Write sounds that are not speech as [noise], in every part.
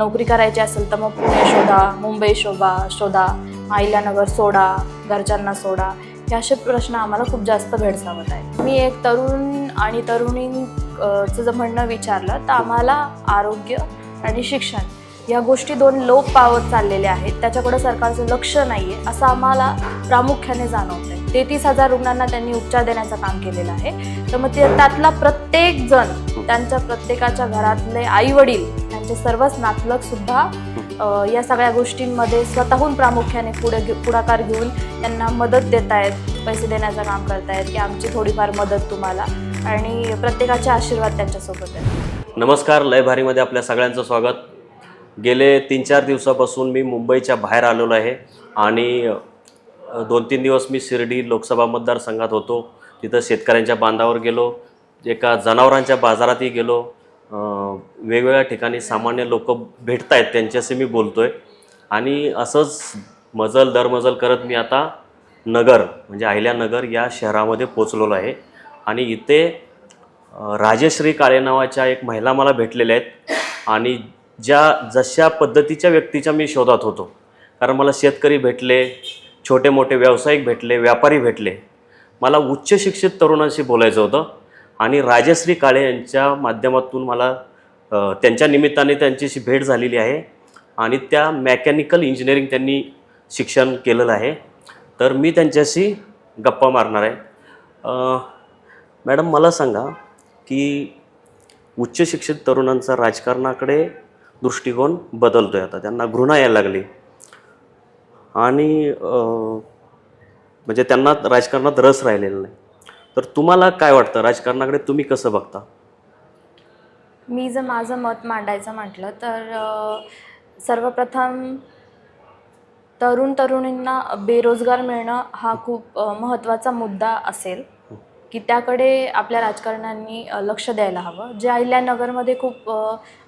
नोकरी करायची असेल तर मग पुणे शोधा मुंबई शोभा शोधा अहिल्यानगर सोडा घरच्यांना सोडा. हे असे प्रश्न आम्हाला खूप जास्त भेडसावत आहे मी एक तरुण आणि तरुणींचं जर म्हणणं विचारलं तर आम्हाला आरोग्य आणि शिक्षण या गोष्टी दोन लोप पावत चाललेल्या आहेत. त्याच्याकडे सरकारचं लक्ष नाही आहे असं आम्हाला प्रामुख्याने जाणवतं आहे तेहतीस हजार रुग्णांना त्यांनी उपचार देण्याचं काम केलेलं आहे. तर मग ते त्यातला प्रत्येक जण त्यांच्या प्रत्येकाच्या घरातले आई वडील त्यांचे सर्वच नातलग सुद्धा या सगळ्या गोष्टींमध्ये स्वतःहून प्रामुख्याने पुढे पुढाकार घेऊन त्यांना मदत देत आहेत पैसे देण्याचं काम करतायत की आमची थोडीफार मदत तुम्हाला. आणि प्रत्येकाचे आशीर्वाद त्यांच्यासोबत आहेत. नमस्कार लय भारीमध्ये आपल्या सगळ्यांचं स्वागत. गेले तीन चार दिवसापासून मी मुंबईच्या बाहेर आलेलो आहे आणि दोन तीन दिवस मी शिर्डी लोकसभा मतदारसंघात होतो. तिथं शेतकऱ्यांच्या बांधावर गेलो एका जनावरांच्या बाजारातही गेलो. वेगवेगळ्या ठिकाणी सामान्य लोक भेटत आहेत त्यांच्याशी मी बोलतो आहे आणि असंच मजल दरमजल करत मी आता नगर म्हणजे अहिल्यानगर या शहरामध्ये पोचलेलो आहे. आणि इथे राजश्री काळे नावाच्या एक महिला मला भेटलेल्या आहेत. आणि ज्या जशा पद्धतीच्या व्यक्तीच्या मी शोधात होतो कारण मला शेतकरी भेटले छोटे मोठे व्यावसायिक भेटले व्यापारी भेटले मला उच्च शिक्षित तरुणांशी बोलायचं होतं. आणि राजश्री काळे यांच्या माध्यमातून मला त्यांच्या निमित्ताने त्यांच्याशी भेट झालेली आहे आणि त्या मेकॅनिकल इंजिनिअरिंग त्यांनी शिक्षण केलेलं आहे. तर मी त्यांच्याशी गप्पा मारणार आहे. मॅडम मला सांगा की उच्च शिक्षित तरुणांचा राजकारणाकडे दृष्टिकोन बदलतोय आता. त्यांना घृणा यायला लागली. आणि म्हणजे त्यांना राजकारणात रस राहिलेला नाही. तर तुम्हाला काय वाटतं? राजकारणाकडे तुम्ही कसं बघता? मी जर माझं मत मांडायचं म्हटलं तर सर्वप्रथम तरुण तरुणींना बेरोजगार मिळणं हा खूप महत्त्वाचा मुद्दा असेल की त्याकडे आपल्या राजकारण्यांनी लक्ष द्यायला हवं. जे अहिल्यानगरमध्ये खूप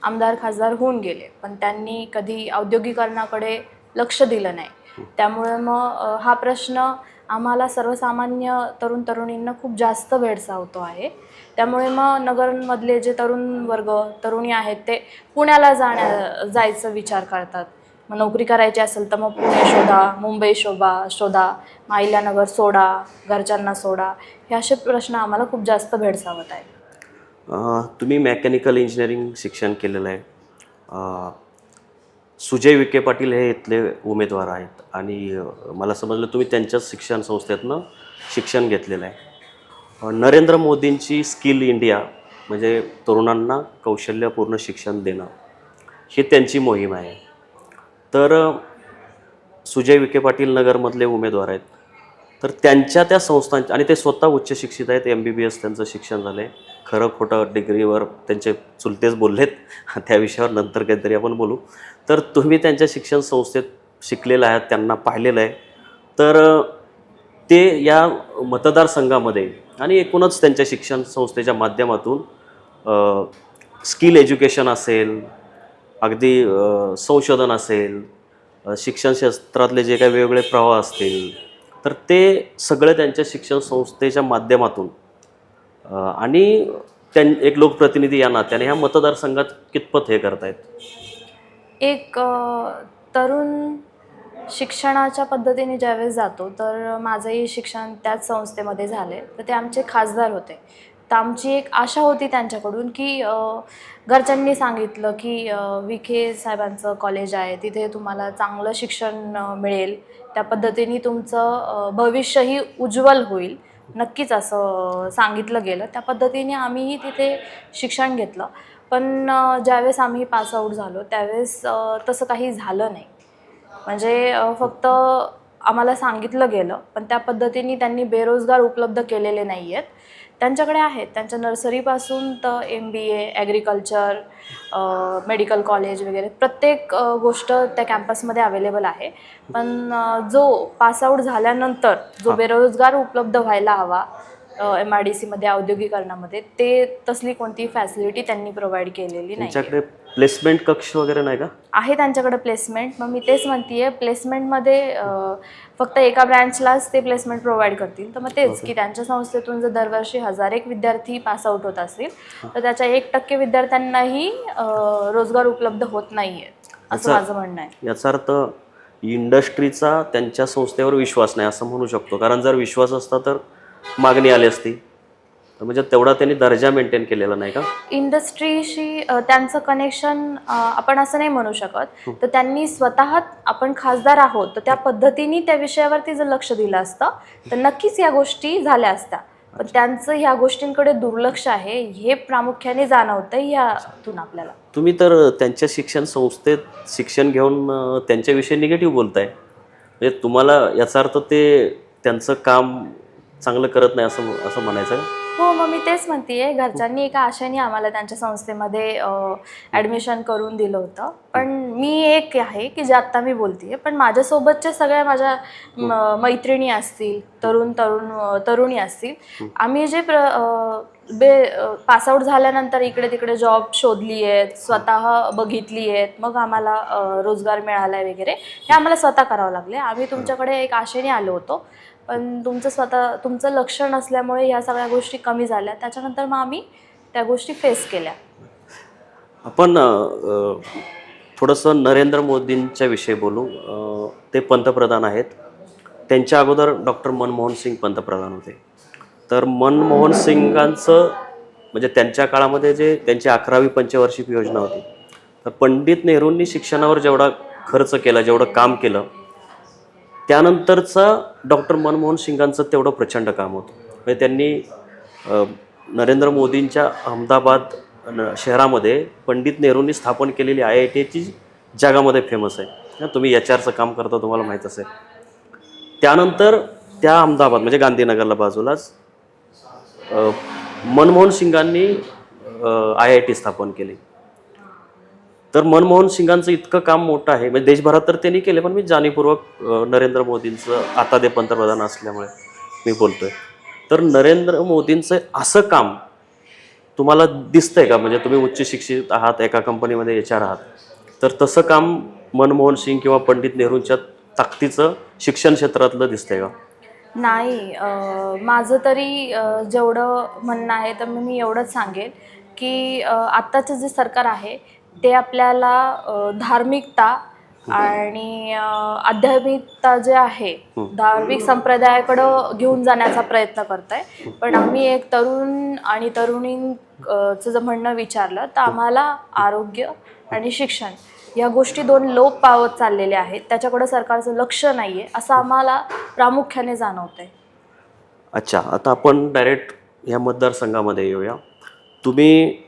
आमदार खासदार होऊन गेले पण त्यांनी कधी औद्योगिकरणाकडे लक्ष दिलं नाही. त्यामुळे मग हा प्रश्न आम्हाला सर्वसामान्य तरुण तरुणींना खूप जास्त भेडसावतो आहे. त्यामुळे मग नगरमधले जे तरुण वर्ग तरुणी आहेत ते पुण्याला जाण्या जायचं विचार करतात. मग नोकरी करायची असेल तर मग पुणे शोधा मुंबई शोभा शोधा माहिल्यानगर सोडा घरच्यांना सोडा हे असे प्रश्न आम्हाला खूप जास्त भेडसावत आहेत. तुम्ही मेकॅनिकल इंजिनिअरिंग शिक्षण केलेलं आहे. सुजय विखे पाटील हे इथले उमेदवार आहेत. आणि मला समजलं तुम्ही त्यांच्याच शिक्षण संस्थेतनं शिक्षण घेतलेलं आहे. नरेंद्र मोदींची स्किल इंडिया म्हणजे तरुणांना कौशल्यपूर्ण शिक्षण देणं ही त्यांची मोहीम आहे. तर सुजय विखे पाटील नगरमधले उमेदवार आहेत. तर त्यांच्या त्या संस्थांच्या आणि ते स्वतः उच्च शिक्षित आहेत एम बी बी एस त्यांचं शिक्षण झालं आहे खरं खोटं डिग्रीवर त्यांचे चुलतेच बोललेत. [laughs] त्या विषयावर नंतर काहीतरी आपण बोलू. तर तुम्ही त्यांच्या शिक्षण संस्थेत शिकलेलं आहात त्यांना पाहिलेलं आहे. तर ते या मतदारसंघामध्ये आणि एकूणच त्यांच्या शिक्षण संस्थेच्या माध्यमातून स्किल एज्युकेशन असेल अगदी संशोधन असेल शिक्षण क्षेत्रातले जे काही वेगवेगळे प्रवाह असतील तर ते सगळे त्यांच्या शिक्षण संस्थेच्या माध्यमातून आणि त्यां एक लोकप्रतिनिधी या नात्याने ह्या मतदारसंघात कितपत हे करतायत? एक तरुण शिक्षणाच्या पद्धतीने ज्यावेळेस जातो तर माझंही शिक्षण त्याच संस्थेमध्ये झाले तर ते आमचे खासदार होते. तर आमची एक आशा होती त्यांच्याकडून की घरच्यांनी सांगितलं की विखे साहेबांचं कॉलेज आहे तिथे तुम्हाला चांगलं शिक्षण मिळेल. त्या पद्धतीने तुमचं भविष्यही उज्ज्वल होईल. नक्कीच असं सांगितलं गेलं. त्या पद्धतीने आम्हीही तिथे शिक्षण घेतलं. पण ज्यावेळेस आम्ही पासआउट झालो त्यावेळेस तसं काही झालं नाही. म्हणजे फक्त आम्हाला सांगितलं गेलं पण त्या पद्धतीने त्यांनी बेरोजगार उपलब्ध केलेले नाही आहेत त्यांच्याकडे आहेत. त्यांच्या नर्सरीपासून तर M B A agriculture medical college वगैरे प्रत्येक गोष्ट त्या कॅम्पसमध्ये अवेलेबल आहे. पण जो पासआउट झाल्यानंतर जो. बेरोजगार उपलब्ध व्हायला हवा एम आय डी सीमध्ये औद्योगिकरणामध्ये ते तसली कोणती फॅसिलिटी त्यांनी प्रोव्हाइड केलेली नाही त्यांच्याकडे प्लेसमेंट कक्ष वगैरे नाही का? आहे त्यांच्याकडे प्लेसमेंट मग मी तेच म्हणतीये प्लेसमेंटमध्ये अं, फक्त एका ब्रँचलाच ते प्लेसमेंट प्रोव्हाइड करतील. तर मग तेच. की त्यांच्या संस्थेतून जर दरवर्षी हजार एक विद्यार्थी पास आउट होत असतील तर त्याच्या एक टक्के विद्यार्थ्यांनाही अं, रोजगार उपलब्ध होत नाही आहेत असं माझं म्हणणं आहे. याचा अर्थ इंडस्ट्रीचा त्यांच्या संस्थेवर विश्वास नाही असं म्हणू शकतो. कारण जर विश्वास असता तर मागणी आली असती. तर म्हणजे तेवढा त्यांनी दर्जा मेंटेन केलेला नाही का? इंडस्ट्रीशी अ, त्यांचं कनेक्शन आपण असं नाही म्हणू शकत. तर त्यांनी स्वतः आपण खासदार आहोत तर त्या पद्धतीने त्या विषयावरती जर लक्ष दिलं असतं तर नक्कीच या गोष्टी झाल्या असत्या. पण त्यांचं ह्या गोष्टींकडे दुर्लक्ष आहे हे प्रामुख्याने जाणवतं यातून आपल्याला. तुम्ही तर त्यांच्या शिक्षण संस्थेत शिक्षण घेऊन अं, त्यांच्याविषयी निगेटिव्ह बोलताय. म्हणजे तुम्हाला याचा अर्थ ते त्यांचं काम चांगलं करत नाही असं असं म्हणायचं? हो मग मी तेच म्हणतेय. घरच्यांनी एका आशेने आम्हाला त्यांच्या संस्थेमध्ये ॲडमिशन करून दिलं होतं. पण मी एक आहे की जे आत्ता मी बोलतेय पण माझ्यासोबतच्या सगळ्या माझ्या मैत्रिणी असतील तरुण तरुण तरुणी असतील आम्ही जे प्र बे पासआउट झाल्यानंतर इकडे तिकडे जॉब शोधली आहेत स्वतः बघितली आहेत मग आम्हाला रोजगार मिळाला आहे वगैरे. हे आम्हाला स्वतः करावं लागले. आम्ही तुमच्याकडे एक आशेने आलो होतो. पण तुमचं स्वतः तुमचं लक्ष नसल्यामुळे ह्या सगळ्या गोष्टी कमी झाल्या. त्याच्यानंतर मग आम्ही त्या गोष्टी फेस केल्या. आपण थोडंसं नरेंद्र मोदींच्या विषयी बोलू. ते पंतप्रधान आहेत. त्यांच्या अगोदर डॉक्टर मनमोहन सिंग पंतप्रधान होते. तर मनमोहन सिंगांचं म्हणजे त्यांच्या काळामध्ये जे त्यांची अकरावी पंचवार्षिक योजना होती. तर पंडित नेहरूंनी शिक्षणावर जेवढा खर्च केला जेवढं काम केलं त्यानंतरचं डॉक्टर मनमोहन सिंगांचं तेवढं प्रचंड काम होतं. म्हणजे त्यांनी नरेंद्र मोदींच्या अहमदाबाद न- शहरामध्ये पंडित नेहरूंनी स्थापन केलेली आय आय टीची जगामध्ये फेमस आहे. तुम्ही एच आरचं काम करता तुम्हाला माहीत असेल. त्यानंतर त्या अहमदाबाद म्हणजे गांधीनगरला बाजूलाच मनमोहन सिंगांनी आय आय टी स्थापन केली. तर मनमोहन सिंगांचं इतकं काम मोठं आहे. म्हणजे देशभरात तर त्यांनी केले पण मी जाणीवपूर्वक नरेंद्र मोदींचं आता ते पंतप्रधान असल्यामुळे मी बोलतोय. तर नरेंद्र मोदींचं असं काम तुम्हाला दिसतंय का? म्हणजे तुम्ही उच्च शिक्षित आहात एका कंपनीमध्ये एच आर आहात. तर तसं काम मनमोहन सिंग किंवा पंडित नेहरूंच्या ताकदीचं शिक्षण क्षेत्रातलं दिसतंय का? नाही माझं तरी जेवढं म्हणणं आहे तर मी एवढंच सांगेन की आत्ताचं जे सरकार आहे ते आपल्याला धार्मिकता आणि आध्यात्मिकता जे आहे धार्मिक संप्रदायाकडं घेऊन जाण्याचा प्रयत्न करत आहे पण आम्ही एक तरुण आणि तरुणींचं जर म्हणणं विचारलं तर आम्हाला आरोग्य आणि शिक्षण या गोष्टी दोन लोप पावत चाललेल्या आहेत. त्याच्याकडं सरकारचं लक्ष नाही आहे असं आम्हाला प्रामुख्याने जाणवतं आहे अच्छा आता आपण डायरेक्ट ह्या मतदारसंघामध्ये येऊया. तुम्ही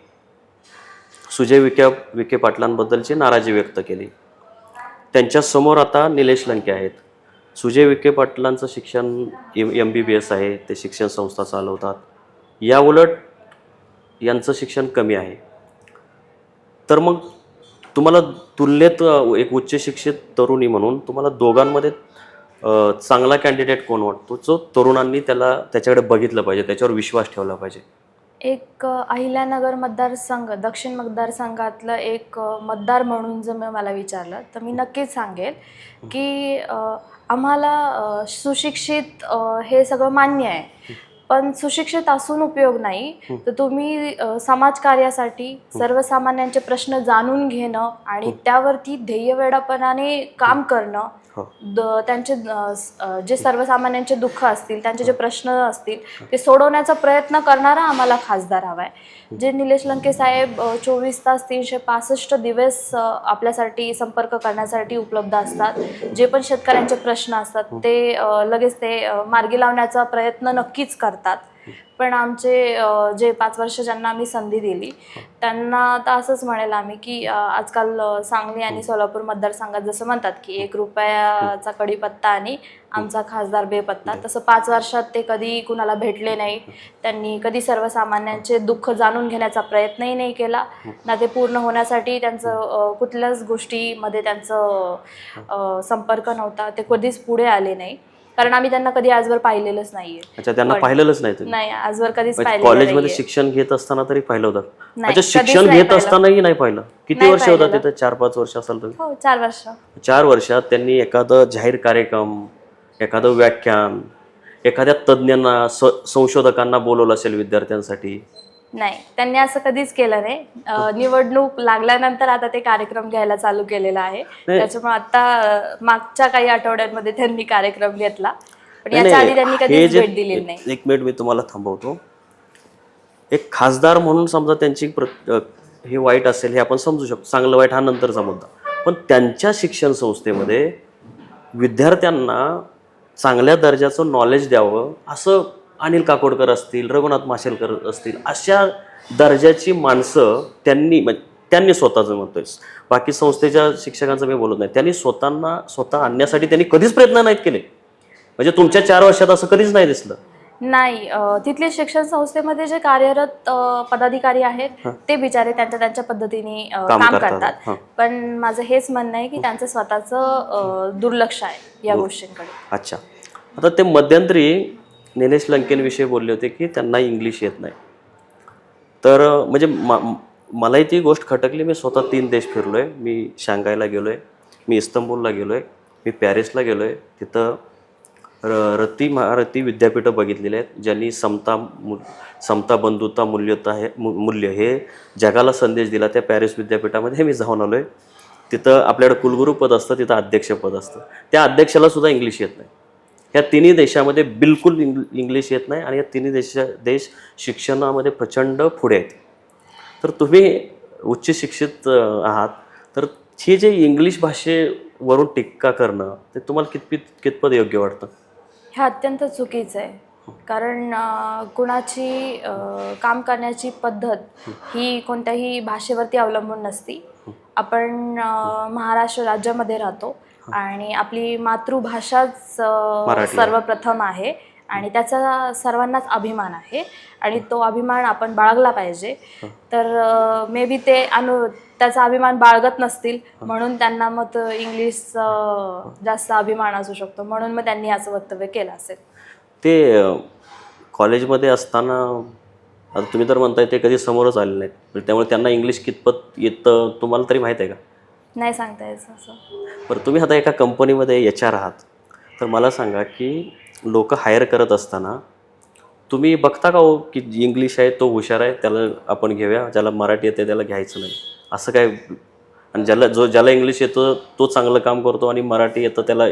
सुजय विखे विखे पाटलांबद्दलची नाराजी व्यक्त केली. त्यांच्यासमोर आता निलेश लंके आहेत. सुजय विखे पाटलांचं शिक्षण M M B B S आहे. ते शिक्षण संस्था चालवतात. या उलट यांचं शिक्षण कमी आहे. तर मग तुम्हाला तुलनेत एक उच्च शिक्षित तरुणी म्हणून तुम्हाला दोघांमध्ये चांगला कॅन्डिडेट कोण वाटतो? जो तरुणांनी त्याला त्याच्याकडे बघितलं पाहिजे त्याच्यावर विश्वास ठेवला पाहिजे. एक अहिल्यानगर मतदारसंघ दक्षिण मतदारसंघातलं एक मतदार म्हणून जर मी मला विचारलं तर मी नक्कीच सांगेल की आम्हाला सुशिक्षित हे सगळं मान्य आहे. पण सुशिक्षित असून उपयोग नाही. तर तुम्ही समाजकार्यासाठी सर्वसामान्यांचे प्रश्न जाणून घेणं आणि त्यावरती ध्येयवेडापणाने काम करणं त्यांचे जे सर्वसामान्यांचे दुःख असतील त्यांचे जे प्रश्न असतील ते सोडवण्याचा प्रयत्न करणारा आम्हाला खासदार हवा आहे जे निलेश लंके साहेब चोवीस तास तीनशे पासष्ट दिवस आपल्यासाठी संपर्क करण्यासाठी उपलब्ध असतात. जे पण शेतकऱ्यांचे प्रश्न असतात ते लगेच ते मार्गी लावण्याचा प्रयत्न नक्कीच करतात. पण आमचे जे पाच वर्ष ज्यांना आम्ही संधी दिली त्यांना आता असंच म्हणेल आम्ही की आजकाल सांगली आणि सोलापूर मतदारसंघात जसं म्हणतात की एक रुपयाचा कडीपत्ता आणि आमचा खासदार बेपत्ता. तसं पाच वर्षात ते कधी कुणाला भेटले नाही. त्यांनी कधी सर्वसामान्यांचे दुःख जाणून घेण्याचा प्रयत्नही नाही केला. ना ते पूर्ण होण्यासाठी त्यांचं कुठल्याच गोष्टीमध्ये त्यांचं संपर्क नव्हता. ते कधीच पुढे आले नाही. कारण आम्ही त्यांना कधी आजवर पाहिलेलंच नाहीये. अच्छा त्यांना पाहिलेलंच नाही तुम्ही? नाही आजवर कधीच म्हणजे पाहिलेलं कॉलेजमध्ये नाहीये. शिक्षण घेत असताना तरी पाहिलं होतं. नाही, अच्छा कधीच शिक्षण नाही घेत पाहिलं. असतानाही नाही पाहिलं. किती नाही वर्ष होता पाहिलेलं. तिथं? चार पाच वर्ष असाल तुम्ही? हो चार वर्ष. चार वर्षात त्यांनी एखादं जाहीर कार्यक्रम एखादं व्याख्यान एखाद्या तज्ज्ञांना स संशोधकांना बोलवलं असेल विद्यार्थ्यांसाठी. नाही त्यांनी असं कधीच केलं नाही. अं, निवडणूक लागल्यानंतर आता ते कार्यक्रम घ्यायला चालू केलेला आहे. त्याच्यामुळे आता अं, मागच्या काही आठवड्यांमध्ये त्यांनी कार्यक्रम घेतला. पण याच्या आधी त्यांनी हे कधीच जे- भेट दिलेली नाही. एक मिनिट मी तुम्हाला थांबवतो. एक खासदार म्हणून समजा त्यांची प्र- अ, हे वाईट असेल हे आपण समजू शकतो. चांगलं वाईट हा नंतरचा मुद्दा. पण त्यांच्या शिक्षण संस्थेमध्ये विद्यार्थ्यांना चांगल्या दर्जाचं नॉलेज द्यावं असं अनिल काकोडकर असतील रघुनाथ माशेलकर असतील अशा दर्जाची माणसं त्यांनी त्यांनी स्वतःचं म्हणतोय. बाकी संस्थेच्या शिक्षकांचं मी बोलत नाही. त्यांनी स्वतःना स्वतः आणण्यासाठी त्यांनी कधीच प्रयत्न नाहीत केले. म्हणजे तुमच्या चार वर्षात असं कधीच नाही दिसलं. नाही तिथले शिक्षण संस्थेमध्ये जे कार्यरत पदाधिकारी आहेत ते बिचारे त्यांच्या त्यांच्या पद्धतीने काम करतात. पण माझं हेच म्हणणं आहे की त्यांचं स्वतःचं दुर्लक्ष आहे या गोष्टींकडे. अच्छा. आता ते मध्यंतरी निलेश लंकेंविषयी बोलले होते की त्यांना इंग्लिश येत नाही. तर म्हणजे मा- मलाही ती गोष्ट खटकली. मी स्वतः तीन देश फिरलो आहे मी शांघायला गेलो आहे मी इस्तंबूलला गेलो आहे मी पॅरिसला गेलो आहे तिथं र रती महारती विद्यापीठं बघितलेली आहेत ज्यांनी समता मु समता बंधुता मूल्यता हे मूल्य हे जगाला संदेश दिला. त्या पॅरिस विद्यापीठामध्ये मी जाऊन आलो आहे तिथं आपल्याकडे कुलगुरू पद असतं तिथं अध्यक्षपद असतं. त्या अध्यक्षाला सुद्धा इंग्लिश येत नाही. या तिन्ही देशामध्ये बिलकुल इंग इंग्लिश येत नाही आणि या तिन्ही देश देश शिक्षणामध्ये प्रचंड पुढे आहेत. तर तुम्ही उच्च शिक्षित आहात. तर हे जे इंग्लिश भाषेवरून टिक्का करणं ते तुम्हाला कितपत कितपत योग्य वाटतं? हे अत्यंत चुकीचं आहे. कारण कुणाची काम करण्याची पद्धत ही कोणत्याही भाषेवरती अवलंबून नसती. आपण महाराष्ट्र राज्यामध्ये राहतो. आणि आपली मातृभाषाच. सर्वप्रथम आहे. आणि त्याचा सर्वांनाच अभिमान आहे. आणि तो अभिमान आपण बाळगला पाहिजे. तर मे बी ते अनु त्याचा अभिमान बाळगत नसतील. म्हणून त्यांना मग इंग्लिश जास्त अभिमान असू शकतो. म्हणून मग त्यांनी असं वक्तव्य केलं असेल. ते कॉलेजमध्ये असताना आता तुम्ही तर म्हणताय ते कधी समोरच आले नाहीत. त्यामुळे त्यांना इंग्लिश कितपत येतं तुम्हाला तरी माहीत आहे का? नाही सांगता यायचं असं. बरं तुम्ही आता एका कंपनीमध्ये एच आर आहात. तर मला सांगा की लोक हायर करत असताना तुम्ही बघता का हो की इंग्लिश आहे तो हुशार आहे त्याला आपण घेऊया ज्याला मराठी येते त्याला घ्यायचं नाही. असं काय आणि ज्याला जो ज्याला इंग्लिश येतं तो चांगलं काम करतो आणि मराठी येतं त्याला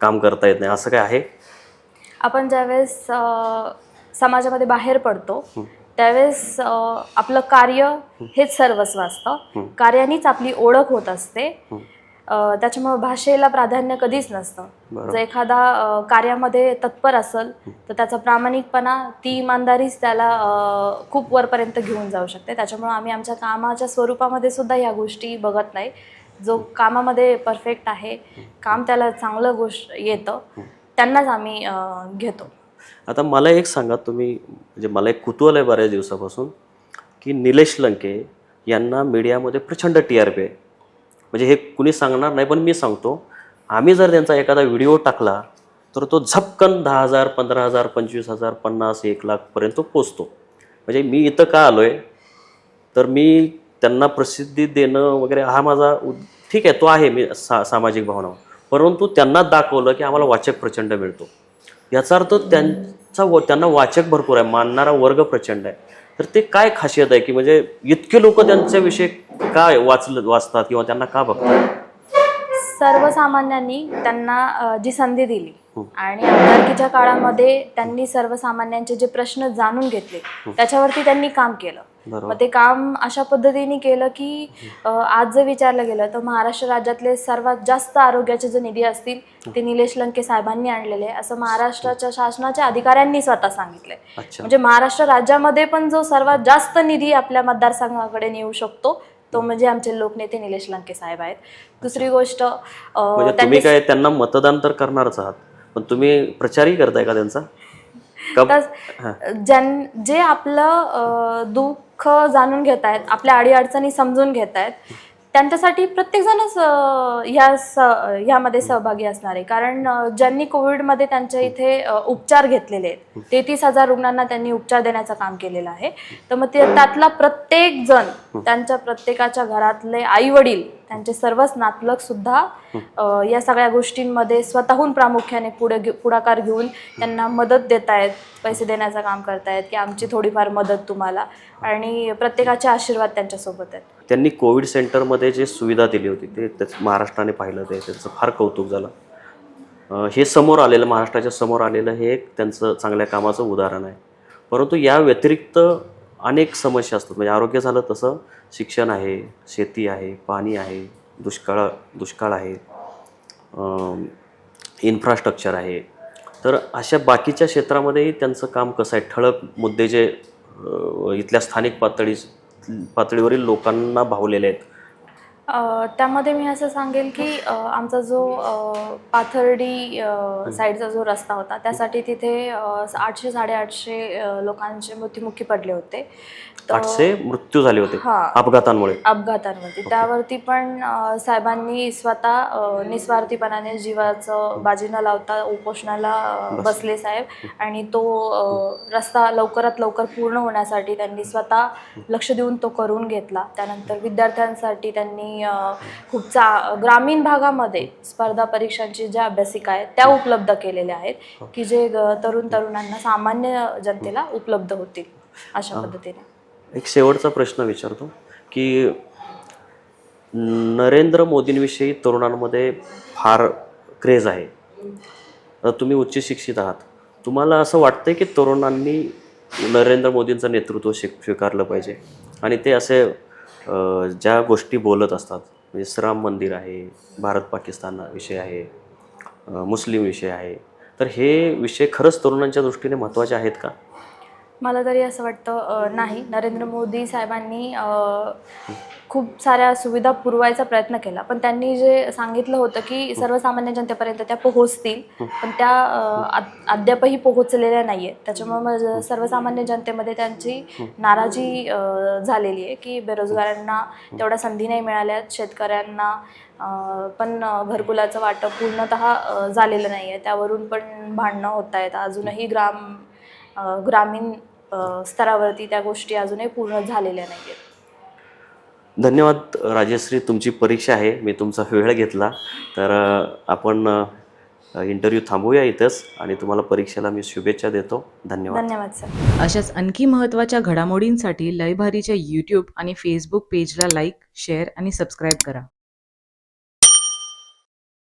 काम करता येत नाही. असं काय आहे? आपण ज्यावेळेस अ, समाजामध्ये बाहेर पडतो त्यावेळेस आपलं कार्य हेच सर्वस्व असतं. कार्यानेच आपली ओळख होत असते. त्याच्यामुळे भाषेला प्राधान्य कधीच नसतं. जर एखादा कार्यामध्ये तत्पर असेल तर त्याचा प्रामाणिकपणा ती इमानदारीच त्याला खूप वरपर्यंत घेऊन जाऊ शकते. त्याच्यामुळे आम्ही आमच्या कामाच्या स्वरूपामध्ये सुद्धा ह्या गोष्टी बघत नाही. जो कामामध्ये परफेक्ट आहे काम त्याला चांगलं गोष्ट येतं त्यांनाच आम्ही घेतो. आता मला एक सांगा तुम्ही म्हणजे मला एक कुतूहल आहे बऱ्याच दिवसापासून की निलेश लंके यांना मीडियामध्ये प्रचंड टी आर पी आहे. म्हणजे हे कुणी सांगणार नाही पण मी सांगतो आम्ही जर त्यांचा एखादा व्हिडिओ टाकला तर तो झपकन दहा हजार पंधरा हजार पंचवीस हजार पन्नास एक लाखपर्यंत तो पोचतो. म्हणजे मी इथं का आलो आहे तर मी त्यांना प्रसिद्धी देणं वगैरे हा माझा उद- ठीक आहे तो आहे मी सा सामाजिक भावना. परंतु त्यांना दाखवलं की आम्हाला वाचक प्रचंड मिळतो. याचा अर्थ त्यांचा व त्यांना वाचक भरपूर आहे मानणारा वर्ग प्रचंड आहे. तर ते काय खासियत आहे की म्हणजे इतके लोक त्यांच्याविषयी काय वाचलं वाचतात किंवा त्यांना का बघतात? सर्वसामान्यांनी त्यांना जी संधी दिली आणि आमदारकीच्या काळामध्ये त्यांनी सर्वसामान्यांचे जे प्रश्न जाणून घेतले त्याच्यावरती त्यांनी काम केलं. मग ते काम अशा पद्धतीने केलं की आज जर विचारलं गेलं तर महाराष्ट्र राज्यातले सर्वात जास्त आरोग्याचे जे निधी असतील ते निलेश लंके साहेबांनी आणलेले असं महाराष्ट्राच्या शासनाच्या अधिकाऱ्यांनी स्वतः सांगितलंय. म्हणजे महाराष्ट्र राज्यामध्ये पण जो सर्वात जास्त निधी आपल्या मतदारसंघाकडे नेऊ शकतो तो म्हणजे आमचे लोकनेते निलेश लंके साहेब आहेत. दुसरी गोष्ट म्हणजे तुम्ही काय त्यांना मतदान तर करणारच आहात पण तुम्ही प्रचारही करताय का त्यांचा? ज्यां जे आपलं अ, दुःख जाणून घेत आहेत आपल्या अडीअडचणी समजून घेत आहेत त्यांच्यासाठी प्रत्येकजणच ह्या स ह्यामध्ये सहभागी असणार. आहे कारण ज्यांनी कोविडमध्ये त्यांच्या इथे उपचार घेतलेले आहेत तेहतीस हजार रुग्णांना त्यांनी उपचार देण्याचं काम केलेलं आहे. तर मग ते त्यातला प्रत्येक जण त्यांच्या प्रत्येकाच्या घरातले आई वडील त्यांचे सर्वच नातलग सुद्धा या सगळ्या गोष्टींमध्ये स्वतःहून प्रामुख्याने पुढे पुढाकार घेऊन त्यांना मदत देत आहेत पैसे देण्याचं काम करतायत की आमची थोडीफार मदत तुम्हाला. आणि प्रत्येकाचे आशीर्वाद त्यांच्यासोबत आहेत. त्यांनी कोविड सेंटरमध्ये जे सुविधा दिली होती ते त्याच महाराष्ट्राने पाहिलं ते त्यांचं फार कौतुक झालं. हे समोर आलेलं महाराष्ट्राच्या समोर आलेलं हे एक त्यांचं चांगल्या कामाचं उदाहरण आहे. परंतु या व्यतिरिक्त अनेक समस्या असतात. म्हणजे आरोग्य झालं तसं शिक्षण आहे शेती आहे पाणी आहे दुष्काळ दुष्काळ आहे इन्फ्रास्ट्रक्चर आहे. तर अशा बाकीच्या क्षेत्रामध्येही त्यांचं काम कसं आहे? ठळक मुद्दे जे इथल्या स्थानिक पातळी पातळीवरील लोकांना भावलेले आहेत. त्यामध्ये मी असं सांगेल की आमचा जो पाथर्डी साईडचा जो रस्ता होता त्यासाठी तिथे आठशे साडेआठशे लोकांचे मृत्युमुखी पडले होते. आठशे मृत्यू झाले होते हा. अपघातांमुळे. अपघातांवरती. त्यावरती पण साहेबांनी स्वतः निस्वार्थीपणाने जीवाचं बाजी न लावता उपोषणाला बसले साहेब. आणि तो रस्ता लवकरात लवकर पूर्ण होण्यासाठी त्यांनी स्वतः लक्ष देऊन तो करून घेतला. त्यानंतर विद्यार्थ्यांसाठी त्यांनी खूप चा ग्रामीण भागामध्ये स्पर्धा परीक्षांची ज्या अभ्यासिका आहेत त्या उपलब्ध केलेल्या आहेत की जे तरुण तरुणांना सामान्य जनतेला उपलब्ध होतील अशा पद्धतीने. एक शेवटचा प्रश्न विचारतो की नरेंद्र मोदींविषयी तरुणांमध्ये फार क्रेज आहे. तुम्ही उच्च शिक्षित आहात. तुम्हाला असं वाटतंय की तरुणांनी नरेंद्र मोदींचं नेतृत्व शिक स्वीकारलं पाहिजे? आणि ते असे ज्या गोष्टी बोलत असतात म्हणजे श्राम मंदिर आहे भारत पाकिस्तान विषय आहे मुस्लिम विषय आहे तर हे विषय खरंच तरुणांच्या दृष्टीने महत्त्वाचे आहेत का? मला तरी असं वाटतं नाही. नरेंद्र मोदी साहेबांनी खूप साऱ्या सुविधा पुरवायचा प्रयत्न केला. पण त्यांनी जे सांगितलं होतं की सर्वसामान्य जनतेपर्यंत त्या पोहोचतील पण त्या आ- अद्यापही पोहोचलेल्या नाही आहेत त्याच्यामुळे मग सर्वसामान्य जनतेमध्ये त्यांची नाराजी झालेली आहे की बेरोजगारांना तेवढ्या संधी नाही मिळाल्यात शेतकऱ्यांना पण घरकुलाचं वाटप पूर्णतः झालेलं नाही आहे त्यावरून पण भांडणं होत आहेत अजूनही ग्राम ग्रामीण स्तरावरती त्या गोष्टी अजूनही पूर्ण झालेल्या नाही आहेत धन्यवाद राजश्री. तुमची परीक्षा आहे. मी तुमचा वेळ घेतला. तर आपण इंटरव्ह्यू थांबवूया इथंच आणि तुम्हाला परीक्षेला मी शुभेच्छा देतो. धन्यवाद. धन्यवाद सर. अशाच आणखी महत्त्वाच्या घडामोडींसाठी लयभारीच्या यूट्यूब आणि फेसबुक पेजला लाईक शेअर आणि सबस्क्राईब करा.